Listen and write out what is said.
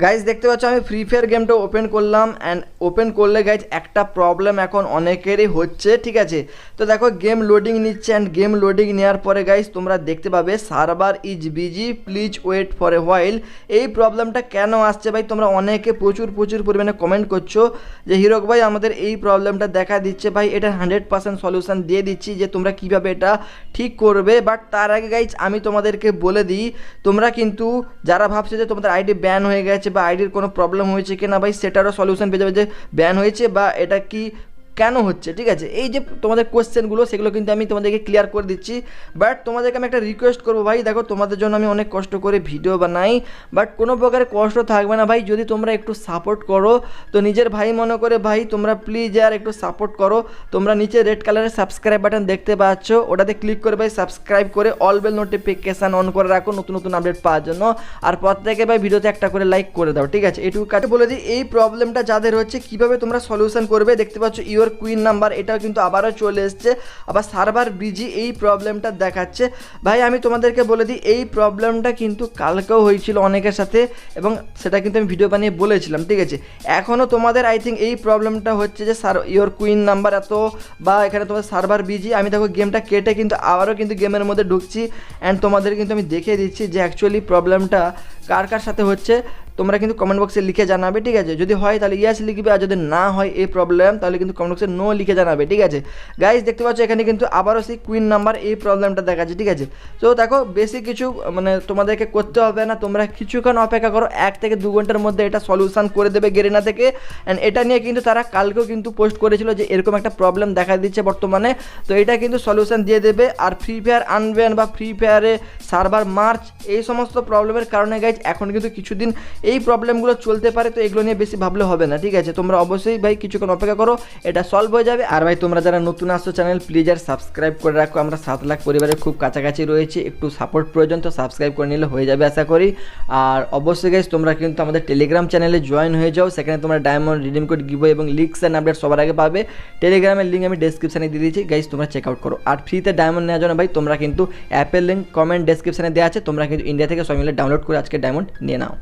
Guys দেখতে পাচ্ছ, আমি ফ্রি ফায়ার গেমটা ওপেন করলাম অ্যান্ড ওপেন করলে গাইজ একটা প্রবলেম এখন অনেকেরই হচ্ছে, ঠিক আছে? তো দেখো গেম লোডিং নিচ্ছে অ্যান্ড গেম লোডিং নেওয়ার পরে গাইজ তোমরা দেখতে পাবে server is busy please wait for a while এই প্রবলেমটা কেন আসছে, ভাই? তোমরা অনেকে প্রচুর প্রচুর পরিমাণে কমেন্ট করছ যে, হিরক ভাই, আমাদের এই প্রবলেমটা দেখা দিচ্ছে, ভাই, এটা হান্ড্রেড পার্সেন্ট সলিউশন দিয়ে দিচ্ছি যে, তোমরা কীভাবে এটা ঠিক করবে। বাট তার আগে গাইজ আমি তোমাদেরকে বলে দিই, তোমরা কিন্তু যারা ভাবছে যে, তোমাদের আইডি ব্যান হয়ে গেছে বা আইডির কোনো প্রবলেম হয়েছে কি না ভাই সেটারও সলিউশন পেয়ে যাবে যে ব্যান হয়েছে বা এটা কি কেন হচ্ছে, ঠিক আছে? এই যে তোমাদের কোয়েশ্চেনগুলো সেগুলো কিন্তু আমি তোমাদেরকে ক্লিয়ার করে দিচ্ছি। বাট তোমাদেরকে আমি একটা রিকোয়েস্ট করব ভাই। দেখো, তোমাদের জন্য আমি অনেক কষ্ট করে ভিডিও বানাই। বাট কোনো প্রকারের কষ্ট থাকবে না ভাই। যদি তোমরা একটু সাপোর্ট করো, তো নিজের ভাই মনে করে, ভাই, তোমরা প্লিজ আর একটু সাপোর্ট করো। তোমরা নিচে রেড কালারের সাবস্ক্রাইব বাটন দেখতে পাচ্ছ। ওটাতে ক্লিক করে ভাই সাবস্ক্রাইব করে অল বেল নোটিফিকেশান অন করে রাখো নতুন নতুন আপডেট পাওয়ার জন্য। আর প্রত্যেকে ভাই ভিডিওতে একটা করে লাইক করে দাও, ঠিক আছে? এটুকু কাটে বলে দিই, এই প্রবলেমটা যাদের হচ্ছে, কীভাবে তোমরা সলিউশন করবে? দেখতে পাচ্ছ ইউর কুইন নাম্বার এটাও কিন্তু আবারও চলে এসছে। আবার সার্ভার বিজি এই প্রবলেমটা দেখাচ্ছে। ভাই, আমি তোমাদেরকে বলে দিই, এই প্রবলেমটা কিন্তু কালকেও হয়েছিল অনেকের সাথে এবং সেটা কিন্তু আমি ভিডিও বানিয়ে বলেছিলাম, ঠিক আছে? এখনও তোমাদের আই থিঙ্ক এই প্রবলেমটা হচ্ছে যে সার ইওর কুইন নাম্বার এত বা এখানে তোমার সার্ভার বিজি আমি দেখো গেমটা কেটে কিন্তু আবারও কিন্তু গেমের মধ্যে ঢুকছি। অ্যান্ড তোমাদের কিন্তু আমি দেখিয়ে দিচ্ছি যে অ্যাকচুয়ালি প্রবলেমটা কার কার সাথে হচ্ছে, তোমরা কিন্তু কমেন্ট বক্সে লিখে জানাবে, ঠিক আছে? যদি হয় তাহলে ইয়াস লিখবে, আর যদি না হয় এই প্রবলেম তাহলে কিন্তু কমেন্ট বক্সে নো লিখে জানাবে, ঠিক আছে? গাইজ দেখতে পাচ্ছ এখানে কিন্তু আবারও সেই কুইন নাম্বার এই প্রবলেমটা দেখা দেখাচ্ছে, ঠিক আছে? তো দেখো বেশি কিছু মানে তোমাদেরকে করতে হবে না, তোমরা কিছুক্ষণ অপেক্ষা করো, এক থেকে দু ঘণ্টার মধ্যে এটা সলিউশন করে দেবে গেরিনা থেকে। অ্যান্ড এটা নিয়ে কিন্তু তারা কালকেও কিন্তু পোস্ট করেছিল যে এরকম একটা প্রবলেম দেখা দিচ্ছে বর্তমানে। তো এটা কিন্তু সলিউশন দিয়ে দেবে। আর ফ্রি ফায়ার আনব্যান বা ফ্রি ফায়ারে সার্ভার মার্চ এই সমস্ত প্রবলেমের কারণে গাইজ এখন কিন্তু কিছুদিন এই প্রবলেমগুলো চলতে পারে, তো এগুলো নিয়ে বেশি ভাবলে হবে না, ঠিক আছে? তোমরা অবশ্যই ভাই কিছুক্ষণ অপেক্ষা করো, এটা সলভ হয়ে যাবে। আর ভাই, তোমরা যারা নতুন আসছো চ্যানেল প্লিজ আর সাবস্ক্রাইব করে রাখো। আমরা সাত লাখ পরিবারের খুব কাছাকাছি রয়েছে, একটু সাপোর্ট প্রয়োজন, তো সাবস্ক্রাইব করে নিলে হয়ে যাবে আশা করি। আর অবশ্যই গাইজ তোমরা কিন্তু আমাদের টেলিগ্রাম চ্যানেলে জয়েন হয়ে যাও, সেখানে তোমরা ডায়মন্ড রিডিম কোড গিভো এবং লিঙ্কস অ্যান্ড আপডেট সবার আগে পাবে। টেলিগ্রামের লিঙ্ক আমি ডেসক্রিপশানে দিয়ে দিয়েছি গাইজ তোমরা চেক আউট করো। আর ফ্রিতে ডায়মন্ড নেওয়ার জন্য ভাই, তোমরা কিন্তু অ্যাপের লিঙ্ক কমেন্ট ডেসক্রিপশানে দেওয়া আছে, তোমরা কিন্তু ইন্ডিয়া থেকে সবাই মিলে ডাউনলোড করে আজকে ডায়মন্ড নিয়ে নাও